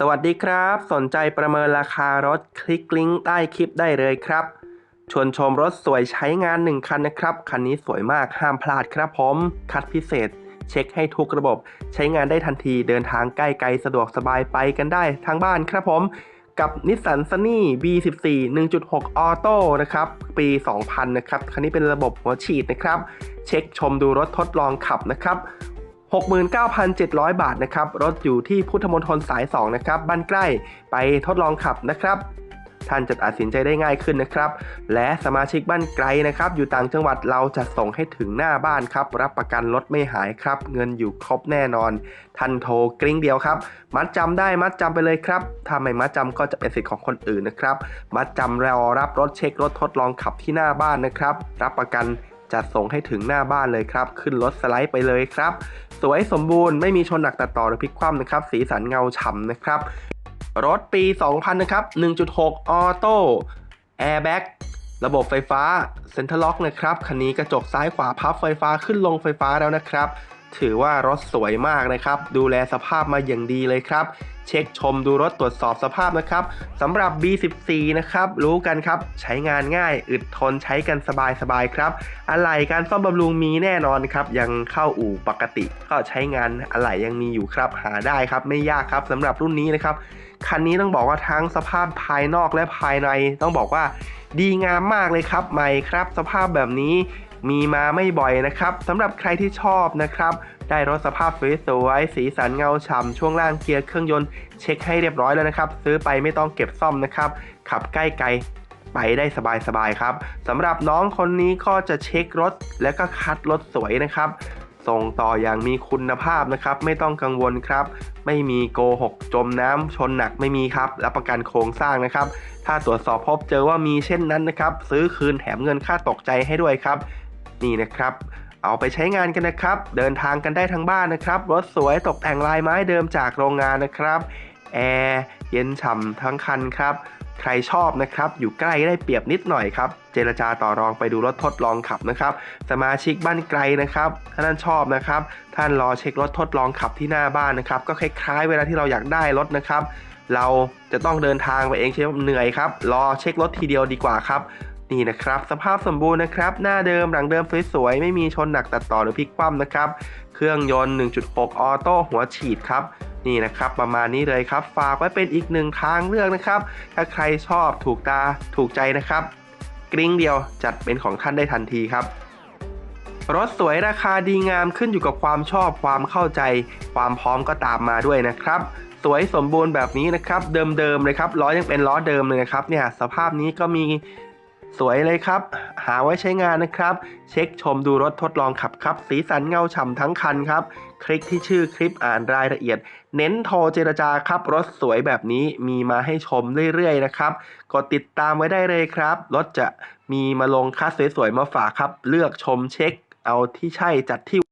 สวัสดีครับ สนใจประเมินราคารถคลิกลิงก์ใต้คลิปได้เลยครับ ชวนชมรถสวยใช้งาน 1 คันนะครับ คันนี้สวยมากห้ามพลาดครับผม คัดพิเศษ เช็คให้ทุกระบบ ใช้งานได้ทันทีเดินทางใกล้ไกลสะดวกสบายไปกันได้ทางบ้านครับผม กับนิสสันซันนี่ B14 1.6ออโต้นะครับ ปี 2000 นะครับ คันนี้เป็นระบบหัวฉีดนะครับ เช็คชมดูรถทดลองขับนะครับ 69,700 บาทนะครับ รถอยู่ที่พุทธมณฑลสาย 2 นะครับ บ้านใกล้ไปทดลองขับนะครับ ท่านจะตัดสินใจได้ง่ายขึ้นนะครับ และสมาชิกบ้านไกลนะครับ อยู่ต่างจังหวัดเราจะส่งให้ถึงหน้าบ้านครับ รับประกันรถไม่หายครับ เงินอยู่ครบแน่นอน ท่านโทรกริ้งเดียวครับ มัดจำได้มัดจำไปเลยครับ ถ้าไม่มัดจำก็จะเป็นสิทธิ์ของคนอื่นนะครับ มัดจำรอรับรถเช็ครถทดลองขับที่หน้าบ้านนะครับ รับประกัน จัดส่งให้ถึงหน้าบ้านเลยครับ ขึ้นรถสไลด์ไปเลยครับ สวยสมบูรณ์ไม่มีชนหนักตัดต่อหรือพลิกคว่ำนะครับ สีสันเงาฉ่ำนะครับ รถปี 2000 นะครับ 1.6 ออโต้แอร์แบ็กระบบไฟฟ้าเซ็นทรัลล็อกนะครับ คันนี้กระจกซ้ายขวาพับไฟฟ้าขึ้นลงไฟฟ้าแล้วนะครับ ถือว่ารถสวยมากนะครับ ดูแลสภาพมาอย่างดีเลยครับ เช็คชมดูรถตรวจสอบสภาพนะครับสำหรับ B14 นะครับ รู้กันครับ ใช้งานง่าย อึดทนใช้กันสบายๆครับ อะไหล่การซ่อมบำรุงมีแน่นอนครับ ยังเข้าอู่ปกติ ก็ใช้งานอะไหล่ยังมีอยู่ครับ หาได้ครับไม่ยากครับสำหรับรุ่นนี้นะครับคันนี้ต้องบอกว่าทั้งสภาพภายนอกและภายในต้องบอกว่าดีงามมากเลยครับใหม่ครับ สภาพแบบนี้ มีมาไม่บ่อยนะครับสำหรับใครที่ชอบนะครับ ได้รถสภาพสวยๆสีสันเงาฉ่ำช่วงล่างเกียร์เครื่องยนต์เช็คให้เรียบร้อยแล้วนะครับ ซื้อไปไม่ต้องเก็บซ่อมนะครับ ขับใกล้ไกลไปได้สบายๆครับสำหรับน้องคนนี้ก็จะเช็ครถ และก็คัดรถสวยนะครับ ส่งต่ออย่างมีคุณภาพนะครับ ไม่ต้องกังวลครับ ไม่มีโกหกจมน้ำชนหนักไม่มีครับรับประกันโครงสร้างนะครับ ถ้าตรวจสอบพบเจอว่ามีเช่นนั้นนะครับ ซื้อคืนแถมเงินค่าตกใจให้ด้วยครับ นี่นะครับ เอาไปใช้งานกันนะครับ เดินทางกันได้ทั้งบ้านนะครับ รถสวยตกแต่งลายไม้เดิมจากโรงงานนะครับ แอร์เย็นฉ่ำทั้งคันครับ ใครชอบนะครับ อยู่ใกล้ได้เปรียบนิดหน่อยครับ เจรจาต่อรองไปดูรถทดลองขับนะครับ สมาชิกบ้านไกลนะครับ ถ้าท่านชอบนะครับ ท่านรอเช็ครถทดลองขับที่หน้าบ้านนะครับ ก็คล้ายๆ เวลาที่เราอยากได้รถนะครับ เราจะต้องเดินทางไปเองใช่ไหมเหนื่อยครับ รอเช็ครถทีเดียวดีกว่าครับ นี่นะครับ สภาพสมบูรณ์นะครับ หน้าเดิมหลังเดิมสวยๆ ไม่มีชนหนักตัดต่อหรือพลิกคว่ำนะครับ เครื่องยนต์ 1.6 ออโต้หัวฉีดครับ นี่นะครับ ประมาณนี้เลยครับ ฝากไว้เป็นอีกหนึ่งทางเลือกนะครับ ถ้าใครชอบถูกตาถูกใจนะครับ กริ้งเดียวจัดเป็นของท่านได้ทันทีครับรถสวยราคาดีงามขึ้นอยู่กับความชอบความเข้าใจ ความพร้อมก็ตามมาด้วยนะครับ สวยสมบูรณ์แบบนี้นะครับ เดิมๆเลยครับล้อยังเป็นล้อเดิมเลยนะครับเนี่ยสภาพนี้ก็มี สวยเลยครับ หาไว้ใช้งานนะครับ เช็คชมดูรถทดลองขับครับ สีสันเงาฉ่ำทั้งคันครับ คลิกที่ชื่อคลิปอ่านรายละเอียด เน้นโทรเจรจาครับ รถสวยแบบนี้มีมาให้ชมเรื่อยๆนะครับ กดติดตามไว้ได้เลยครับ รถจะมีมาลงคัสสวยๆมาฝากครับ เลือกชมเช็ค เอาที่ใช่จัดที่